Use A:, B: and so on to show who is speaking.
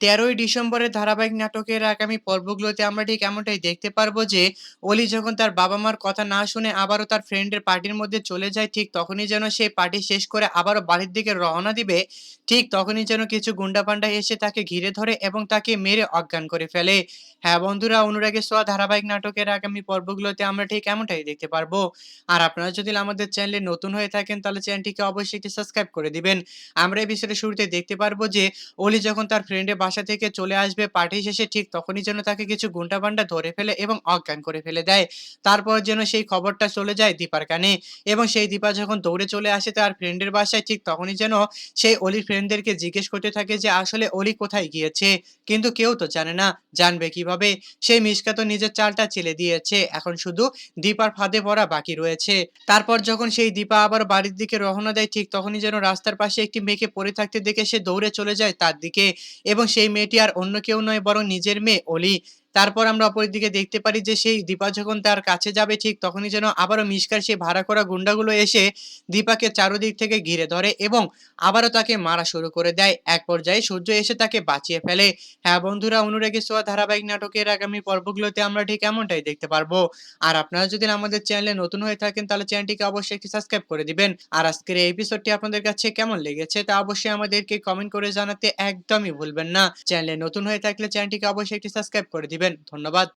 A: তেরোই ডিসেম্বরের ধারাবাহিক নাটকের আগামী পর্বগুলোতে আমরা ঠিক এমনটাই দেখতে পারব যে, অলি যখন তার বাবা মার কথা না শুনে আবারও তার ফ্রেন্ডের পার্টির মধ্যে চলে যায়, ঠিক তখনই যেন সেই পার্টি শেষ করে আবারও বাড়ির দিকে রওনা দিবে, ঠিক তখনই যেন কিছু গুন্ডাপান্ডা এসে তাকে ঘিরে ধরে এবং তাকে মেরে অজ্ঞান করে ফেলে। হ্যাঁ বন্ধুরা, অনুরাগের সোয়া ধারাবাহিক নাটকের আগামী পর্বগুলোতে আমরা ঠিক এমনটাই দেখতে পারব। আর আপনারা যদি আমাদের চ্যানেলে নতুন হয়ে থাকেন, তাহলে চ্যানেলটিকে অবশ্যই একটি সাবস্ক্রাইব করে দিবেন। আমরা এই বিষয়টা শুরুতে দেখতে পারব যে, অলি যখন তার ফ্রেন্ডের বাসা থেকে চলে আসবে পার্টি শেষে ঠিক তখনই যেন তাকে কিছু গুন্ডাপান্ডা ধরে ফেলে এবং অজ্ঞান করে ফেলে দেয়। তারপর যেন সেই খবরটা চলে যায় দীপার কানে এবং সেই দীপা যখন দৌড়ে চলে আসে তার ফ্রেন্ডের বাসায় ঠিক তখনই যেন সেই অলির ফ্রেন্ডদেরকে জিজ্ঞেস করতে থাকে যে, আসলে অলি কোথায় গিয়েছে? কিন্তু কেউ তো জানে না, জানবে কীভাবে? সেই মিশকা তো নিজের চালটা চেলে দিয়েছে। এখন শুধু দীপার ফাঁদে পড়া বাকি রয়েছে। তারপর যখন সেই দীপা আবার বাড়ির দিকে রওনা দেয়, ঠিক তখনই যেন রাস্তার পাশে একটি মেয়েকে পড়ে থাকতে দেখে সে দৌড়ে চলে যায় তার দিকে এবং সেই মেয়েটি আর অন্য কেউ নয় বরং নিজের মেয়ে অলি। তারপর আমরা অপরের দিকে দেখতে পারি যে সেই দীপা যখন তার কাছে যাবে ঠিক তখনই যেন আবারও মিসকার সেই ভাড়া করা গুন্ডাগুলো এসে দীপাকে চারদিক থেকে ঘিরে ধরে এবং আবারও তাকে মারা শুরু করে দেয়। এক পর্যায়ে সূর্য এসে তাকে বাঁচিয়ে ফেলে। হ্যাঁ বন্ধুরা, অনুরাগে সোয়া ধারাবাহিক নাটকের আগামী পর্বগুলোতে আমরা ঠিক এমনটাই দেখতে পারব। আর আপনারা যদি আমাদের চ্যানেলে নতুন হয়ে থাকেন তাহলে চ্যানেলটিকে অবশ্যই একটি সাবস্ক্রাইব করে দিবেন। আর আজকের এই এপিসোডটি আপনাদের কাছে কেমন লেগেছে তা অবশ্যই আমাদেরকে কমেন্ট করে জানাতে একদমই ভুলবেন না। চ্যানেলে নতুন হয়ে থাকলে চ্যানেলটিকে অবশ্যই একটি সাবস্ক্রাইব করে দিবেন। ধন্যবাদ।